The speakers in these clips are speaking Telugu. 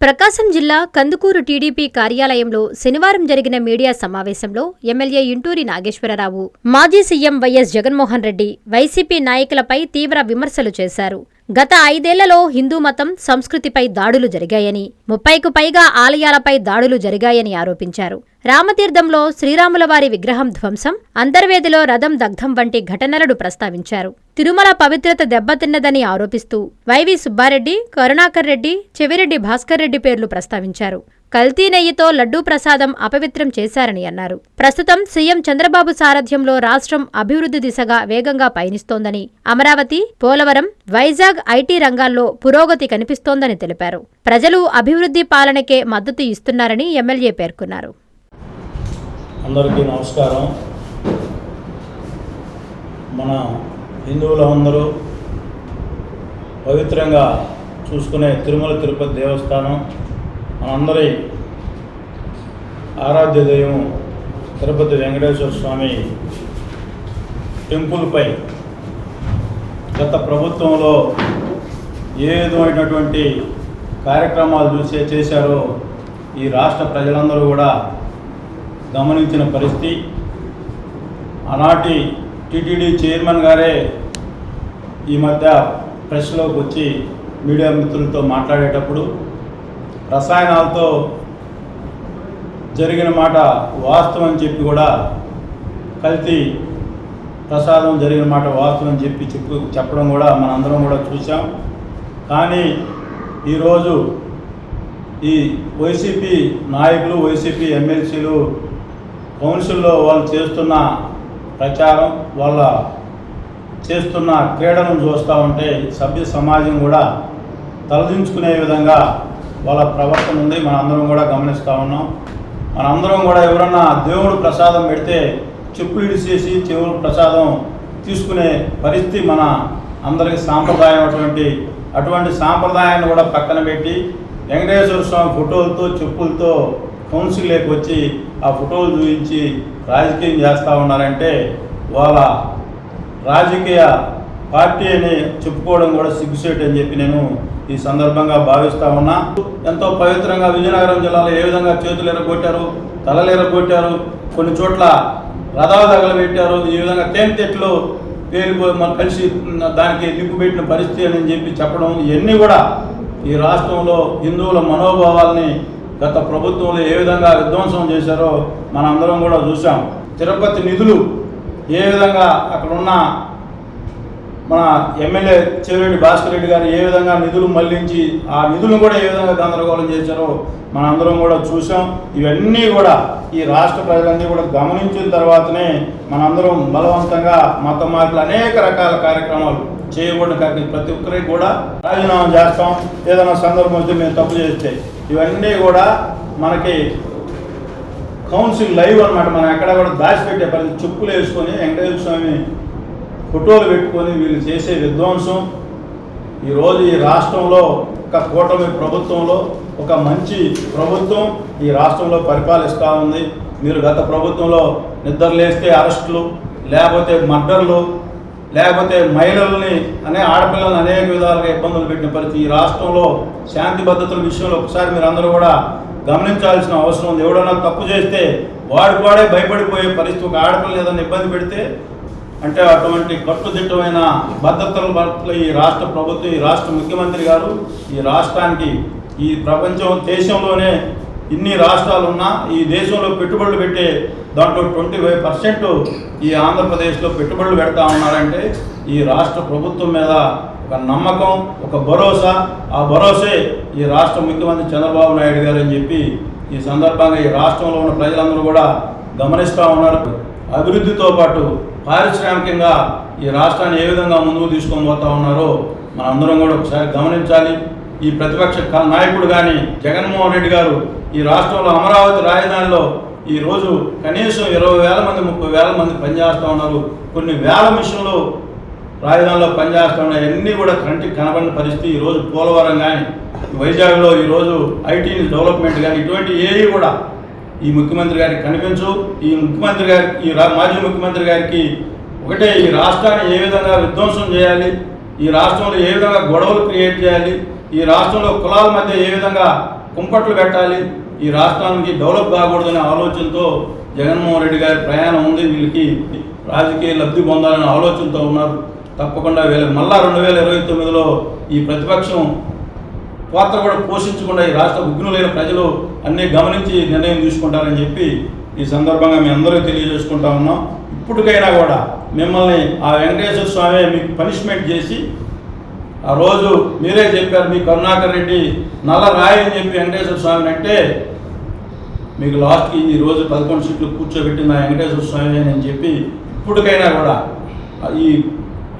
ప్రకాశం జిల్లా కందుకూరు టీడీపీ కార్యాలయంలో శనివారం జరిగిన మీడియా సమావేశంలో ఎమ్మెల్యే ఇంటూరి నాగేశ్వరరావు మాజీ CM YS Jaganmohan Reddy YCP నాయకులపై తీవ్ర విమర్శలు చేశారు. గత ఐదేళ్ళలో హిందూ మతం సంస్కృతిపై దాడులు జరిగాయని ముప్పైకు పైగా ఆలయాలపై దాడులు జరిగాయని ఆరోపించారు. రామతీర్థంలో శ్రీరాములవారి విగ్రహం ధ్వంసం అంతర్వేదిలో రథం దగ్ధం వంటి ఘటనలను ప్రస్తావించారు. తిరుమల పవిత్రత దెబ్బతిన్నదని ఆరోపిస్తూ వైవి సుబ్బారెడ్డి కరుణాకర్ రెడ్డి చెవిరెడ్డి భాస్కర్ రెడ్డి పేర్లు ప్రస్తావించారు. కల్తీ నెయ్యితో లడ్డూ ప్రసాదం అపవిత్రం చేశారని అన్నారు. ప్రస్తుతం సీఎం చంద్రబాబు సారథ్యంలో రాష్ట్రం అభివృద్ధి దిశగా వేగంగా పయనిస్తోందని అమరావతి పోలవరం వైజాగ్ ఐటీ రంగాల్లో పురోగతి కనిపిస్తోందని తెలిపారు. ప్రజలు అభివృద్ధి పాలనకే మద్దతు ఇస్తున్నారని ఎమ్మెల్యే పేర్కొన్నారు. అందరికీ నమస్కారం. మన హిందువులందరూ పవిత్రంగా చూసుకునే తిరుమల తిరుపతి దేవస్థానం మనందరి ఆరాధ్య దైవం తిరుపతి వెంకటేశ్వర స్వామి టెంపుల్పై గత ప్రభుత్వంలో ఏ విధమైనటువంటి కార్యక్రమాలు చూసే చేశారో ఈ రాష్ట్ర ప్రజలందరూ కూడా గమనించిన పరిస్థితి. ఆనాటి టీటీడీ చైర్మన్ గారే ఈ మధ్య ప్రెస్లోకి వచ్చి మీడియా మిత్రులతో మాట్లాడేటప్పుడు రసాయనాలతో జరిగిన మాట వాస్తవం అని చెప్పి కూడా కల్తీ ప్రసాదం జరిగిన మాట వాస్తవం అని చెప్పి చెప్పు చెప్పడం కూడా మనందరం కూడా చూసాం కానీ ఈరోజు ఈ వైసీపీ నాయకులు వైసీపీ ఎమ్మెల్సీలు కౌన్సిల్లో వాళ్ళు చేస్తున్న ప్రచారం వాళ్ళ చేస్తున్న క్రీడలను చూస్తూ ఉంటే సభ్య సమాజం కూడా తలదించుకునే విధంగా వాళ్ళ ప్రవర్తన ఉంది. మన అందరం కూడా గమనిస్తూ ఉన్నాం. మనందరం కూడా ఎవరన్నా దేవుడు ప్రసాదం పెడితే చెప్పు ఇడిసేసి దేవుడు ప్రసాదం తీసుకునే పరిస్థితి మన అందరికి సాంప్రదాయం అటువంటి అటువంటి సాంప్రదాయాన్ని కూడా పక్కన పెట్టి వెంకటేశ్వర స్వామి ఫోటోలతో చెప్పులతో కౌన్సిల్లోకి వచ్చి ఆ ఫోటోలు చూపించి రాజకీయం చేస్తూ ఉన్నారంటే వాళ్ళ రాజకీయ పార్టీ అని చెప్పుకోవడం కూడా సిగ్గుసేట్ అని చెప్పి నేను ఈ సందర్భంగా భావిస్తా ఉన్నా. ఎంతో పవిత్రంగా విజయనగరం జిల్లాలో ఏ విధంగా చేతులు ఎరగొట్టారు తలలు ఎరగొట్టారు కొన్ని చోట్ల రథాలు తగలబెట్టారు ఈ విధంగా తేనెతెట్లు పేలిపో మన కలిసి దానికి నిప్పు పెట్టిన పరిస్థితి అని చెప్పి చెప్పడం ఇవన్నీ కూడా ఈ రాష్ట్రంలో హిందువుల మనోభావాల్ని గత ప్రభుత్వంలో ఏ విధంగా విధ్వంసం చేశారో మనందరం కూడా చూసాం తిరుపతి నిధులు ఏ విధంగా అక్కడ ఉన్న మన ఎమ్మెల్యే చెవిరెడ్డి భాస్కర్ రెడ్డి గారు ఏ విధంగా నిధులు మళ్ళించి ఆ నిధులను కూడా ఏ విధంగా గందరగోళం చేశారో మనందరం కూడా చూసాం ఇవన్నీ కూడా ఈ రాష్ట్ర ప్రజలన్నీ కూడా గమనించిన తర్వాతనే మనందరం బలవంతంగా మత మార్పులు అనేక రకాల కార్యక్రమాలు చేయకూడదు కాబట్టి ప్రతి ఒక్కరికి కూడా రాజీనామా చేస్తాం. ఏదైనా సందర్భం వస్తే మేము తప్పు చేస్తే. ఇవన్నీ కూడా మనకి కౌన్సిల్ లైవ్ అన్నమాట. మనం ఎక్కడ కూడా దాచిపెట్టే పరిస్థితి. చెప్పులు వేసుకొని వెంకటేశ్వర స్వామి ఫోటోలు పెట్టుకొని వీళ్ళు చేసే విధ్వంసం ఈరోజు ఈ రాష్ట్రంలో ఒక కూటమి ప్రభుత్వంలో ఒక మంచి ప్రభుత్వం ఈ రాష్ట్రంలో పరిపాలిస్తూ ఉంది. మీరు గత ప్రభుత్వంలో నిద్రలేస్తే అరెస్టులు లేకపోతే మర్డర్లు లేకపోతే మహిళల్ని అనే ఆడపిల్లల్ని అనేక విధాలుగా ఇబ్బందులు పెట్టిన పరిస్థితి. ఈ రాష్ట్రంలో శాంతి భద్రతల విషయంలో ఒకసారి మీరు అందరూ కూడా గమనించాల్సిన అవసరం ఉంది. ఎవడన్నా తప్పు చేస్తే వాడికి వాడే భయపడిపోయే పరిస్థితి ఒక ఆడపిల్ల ఏదైనా ఇబ్బంది పెడితే అంటే అటువంటి కట్టుదిట్టమైన భద్రతల పట్ల ఈ రాష్ట్ర ప్రభుత్వం ఈ రాష్ట్ర ముఖ్యమంత్రి గారు ఈ రాష్ట్రానికి ఈ ప్రపంచం దేశంలోనే ఇన్ని రాష్ట్రాలు ఉన్నా ఈ దేశంలో పెట్టుబడులు పెట్టే దాంట్లో ట్వంటీ ఫైవ్ పర్సెంట్ ఈ ఆంధ్రప్రదేశ్లో పెట్టుబడులు పెడతా ఉన్నారంటే ఈ రాష్ట్ర ప్రభుత్వం మీద ఒక నమ్మకం ఒక భరోసా. ఆ భరోసే ఈ రాష్ట్ర ముఖ్యమంత్రి చంద్రబాబు నాయుడు గారు అని చెప్పి ఈ సందర్భంగా ఈ రాష్ట్రంలో ఉన్న ప్రజలందరూ కూడా గమనిస్తూ ఉన్నారు. అభివృద్ధితో పాటు పారిశ్రామికంగా ఈ రాష్ట్రాన్ని ఏ విధంగా ముందుకు తీసుకొని పోతా ఉన్నారో మనందరం కూడా ఒకసారి గమనించాలి. ఈ ప్రతిపక్ష నాయకుడు కానీ జగన్మోహన్ రెడ్డి గారు ఈ రాష్ట్రంలో అమరావతి రాజధానిలో ఈ రోజు కనీసం ఇరవై వేల మంది ముప్పై వేల మంది పనిచేస్తూ ఉన్నారు. కొన్ని వేల మిషన్లు రాజధానిలో పనిచేస్తూ ఉన్నాయి. అన్నీ కూడా కంటికి కనబడిన పరిస్థితి ఈరోజు పోలవరం కానీ వైజాగ్లో ఈరోజు ఐటీ డెవలప్మెంట్ కానీ ఇటువంటి ఏవి కూడా ఈ ముఖ్యమంత్రి గారికి కనిపించు. ఈ ముఖ్యమంత్రి గారికి ఈ మాజీ ముఖ్యమంత్రి గారికి ఒకటే ఈ రాష్ట్రాన్ని ఏ విధంగా విధ్వంసం చేయాలి? ఈ రాష్ట్రంలో ఏ విధంగా గొడవలు క్రియేట్ చేయాలి? ఈ రాష్ట్రంలో కులాల మధ్య ఏ విధంగా కుంపట్లు పెట్టాలి? ఈ రాష్ట్రానికి డెవలప్ కాకూడదనే ఆలోచనతో జగన్మోహన్ రెడ్డి గారి ప్రయాణం ఉంది. వీళ్ళకి రాజకీయ లబ్ధి పొందాలనే ఆలోచనతో ఉన్నారు. తప్పకుండా వీళ్ళకి మళ్ళా రెండు వేల ఇరవై తొమ్మిదిలో ఈ ప్రతిపక్షం పాత్ర కూడా పోషించకుండా ఈ రాష్ట్ర ఉగ్రులైన ప్రజలు అన్నీ గమనించి నిర్ణయం తీసుకుంటారని చెప్పి ఈ సందర్భంగా మీ అందరూ తెలియజేసుకుంటా ఉన్నాం. ఇప్పటికైనా కూడా మిమ్మల్ని ఆ వెంకటేశ్వర స్వామి మీకు పనిష్మెంట్ చేసి ఆ రోజు మీరే చెప్పారు మీ కరుణాకర్ రెడ్డి నల్ల రాయి అని చెప్పి వెంకటేశ్వర స్వామిని అంటే మీకు లాస్ట్కి ఈ రోజు పదకొండు సీట్లు కూర్చోబెట్టింది ఆ వెంకటేశ్వర స్వామి అని చెప్పి ఇప్పటికైనా కూడా ఈ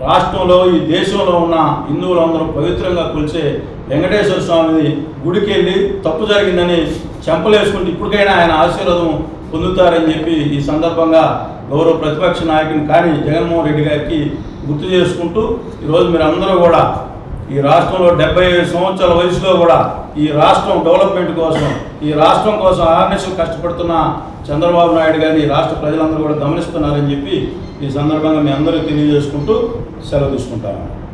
రాష్ట్రంలో ఈ దేశంలో ఉన్న హిందువులందరూ పవిత్రంగా కొలిచే వెంకటేశ్వర స్వామిది గుడికి వెళ్ళి తప్పు జరిగిందని చెంపలేసుకుంటే ఇప్పటికైనా ఆయన ఆశీర్వాదం పొందుతారని చెప్పి ఈ సందర్భంగా గౌరవ ప్రతిపక్ష నాయకుని కానీ జగన్మోహన్ రెడ్డి గారికి గుర్తు చేసుకుంటూ ఈరోజు మీరు అందరూ కూడా ఈ రాష్ట్రంలో డెబ్బై ఐదు సంవత్సరాల వయసులో కూడా ఈ రాష్ట్రం డెవలప్మెంట్ కోసం ఈ రాష్ట్రం కోసం ఆర్నిషం కష్టపడుతున్న చంద్రబాబు నాయుడు గారిని రాష్ట్ర ప్రజలందరూ కూడా గమనిస్తున్నారని చెప్పి ఈ సందర్భంగా మీ అందరూ తెలియజేసుకుంటూ సెలవు తీసుకుంటాను.